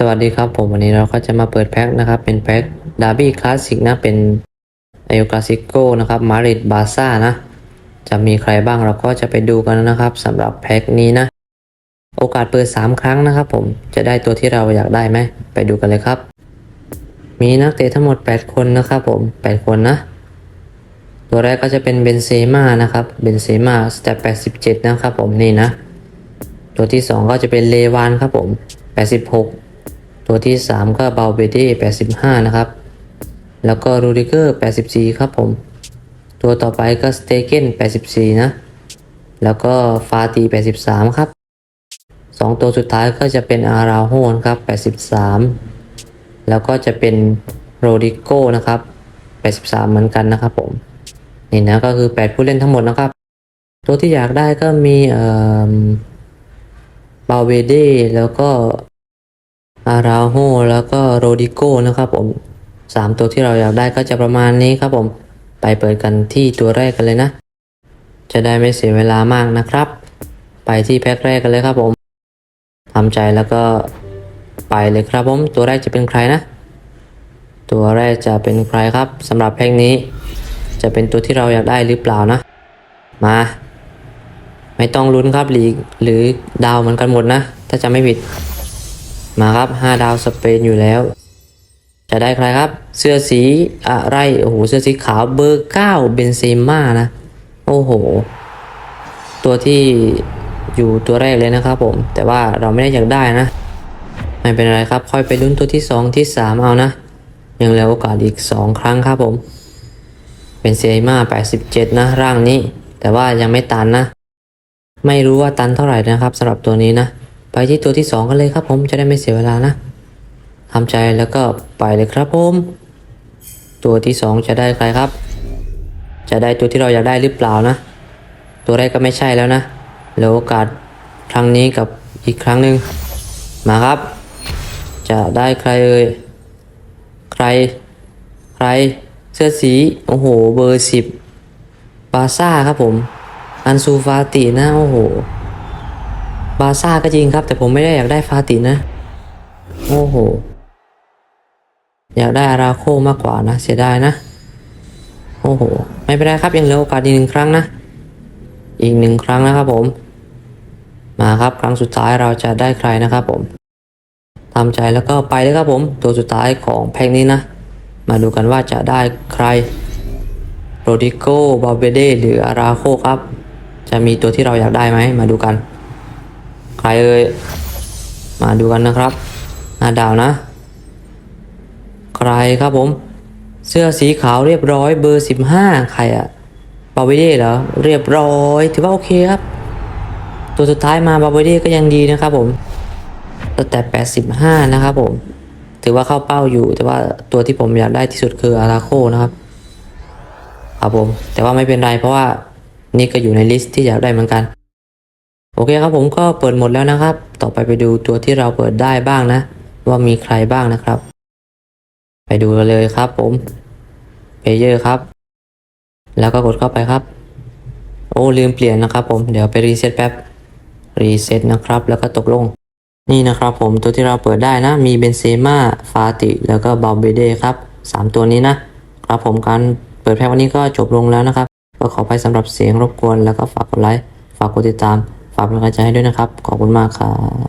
สวัสดีครับผมวันนี้เราก็จะมาเปิดแพ็คนะครับ เป็นแพ็คดาร์บี้คลาสสิกนะ เป็นเอลคลาสิโกนะครับมาริดบาซ่านะ จะมีใครบ้างเราก็จะไปดูกันนะครับสำหรับแพ็คนี้นะ โอกาสเปิด 3 ครั้งนะครับผมจะได้ตัวที่เราอยากได้ไหม ไปดูกันเลยครับ มีนักเตะทั้งหมด 8 คนนะครับผม 8 คนนะ ตัวแรกก็จะเป็นเบนเซม่านะครับเบนเซม่าสเตป87 นะครับผมนี่นะ ตัวที่ 2 ก็จะเป็นเลวานครับผม86 ตัวที่ 3 ก็เบลเบเด้85 นะครับ แล้วก็รูดิเกอร์ 84 ครับผม ตัวต่อไปก็สเตเกน84 นะ แล้วก็ฟาตี 83 ครับ 2 ตัวสุดท้ายก็จะเป็นอาราโฮนครับ 83 แล้วก็จะเป็นโรดิโก้นะครับ 83 เหมือนกันนะครับผม นี่นะก็คือ 8 ผู้เล่นทั้งหมดนะครับ ตัวที่อยากได้ก็มีเอ่อบาเวเดแล้วก็ อาราโฮแล้วก็โรดิโก้นะครับผมสามตัวที่เราอยากได้ก็จะประมาณนี้ครับผมไปเปิดกันที่ตัวแรกกันเลยนะ จะได้ไม่เสียเวลามากนะครับ ไปที่แพ็คแรกกันเลยครับผมทำใจแล้วก็ไปเลยครับผม ตัวแรกจะเป็นใครนะ ตัวแรกจะเป็นใครครับสำหรับแพ็คนี้ จะเป็นตัวที่เราอยากได้หรือเปล่านะ มา ไม่ต้องลุ้นครับหรือดาวเหมือนกันหมดนะ ถ้าจะไม่ผิด มาครับ 5 ดาวสเปนอยู่แล้ว จะได้ใครครับ เสื้อสีอะไรโอ้โหเสื้อสีขาวเบอร์ 9 เบนเซม่านะ โอ้โห ตัวที่อยู่ตัวแรกเลยนะครับผม แต่ว่าเราไม่ได้อยากได้นะ ไม่เป็นไรครับ ค่อยไปลุ้นตัวที่ 2 ที่ 3 เอานะ ยังเหลือโอกาสอีก 2 ครั้งครับผมเป็นเซม่า87 นะ ร่างนี้ แต่ว่ายังไม่ตันนะ ไม่รู้ว่าตันเท่าไหร่นะครับสำหรับตัวนี้นะ ไปที่ตัวที่ 2 กันเลยครับ ผมจะได้ไม่เสียเวลานะทำใจแล้วก็ไปเลยครับผม ตัวที่ 2 จะได้ใครครับ จะได้ตัวที่เราอยากได้หรือเปล่านะ ตัวแรกก็ไม่ใช่แล้วนะเหลือโอกาสครั้งนี้กับอีกครั้งหนึ่งมาครับ จะได้ใครเอ่ยใคร ใครเสื้อสีโอ้โหเบอร์สิบบาซ่าครับผม อันซูฟาตินะโอ้โห บาซ่าก็จริงครับ แต่ผมไม่ได้อยากได้ฟาตินะ โอ้โห อยากได้อาราโคมากกว่านะ เสียดายนะ โอ้โห ไม่เป็นไรครับ ยังเหลือโอกาสอีกหนึ่งครั้งนะ อีกหนึ่งครั้งนะครับผม มาครับครั้งสุดท้ายเราจะได้ใครนะครับผมทำใจแล้วก็ไปเลยครับผม ตัวสุดท้ายของแพ็กนี้นะ มาดูกันว่าจะได้ใครโรดิโกบาเบเดหรืออาราโคครับ จะมีตัวที่เราอยากได้ไหม มาดูกัน ใครเอ่ยมาดูกันนะครับหน้าดาวนะ ใครครับผม เสื้อสีขาวเรียบร้อยเบอร์ 15 ใครอะบาเบเดเหรอเรียบร้อย ถือว่าโอเคครับ ตัวสุดท้ายมาบาเบเดก็ยังดีนะครับผมแต่ 85 นะครับผม ถือว่าเข้าเป้าอยู่ แต่ว่าตัวที่ผมอยากได้ที่สุดคืออาราโคนะครับครับผม แต่ว่าไม่เป็นไรเพราะว่านี่ก็อยู่ในลิสต์ที่อยากได้เหมือนกัน โอเคครับผมก็เปิดหมดแล้วนะครับ ต่อไปไปดูตัวที่เราเปิดได้บ้างนะ ว่ามีใครบ้างนะครับ ไปดูเลยครับผมเพเยอร์ครับ แล้วก็กดเข้าไปครับ โอ้ลืมเปลี่ยนนะครับ ผมเดี๋ยวไปรีเซ็ตแป๊บรีเซ็ตนะครับ แล้วก็ตกลง นี่นะครับผมตัวที่เราเปิดได้นะ มีเบนเซม่าฟาติ แล้วก็บาเบเดครับสามตัวนี้นะครับผมการเปิดแพ็ควันนี้ก็จบลงแล้วนะครับ ก็ขอไปสำหรับเสียงรบกวนแล้วก็ฝากกดไลค์ฝากกดติดตาม ฝากเป็นกำลังใจให้ด้วยนะครับ ขอบคุณมากครับ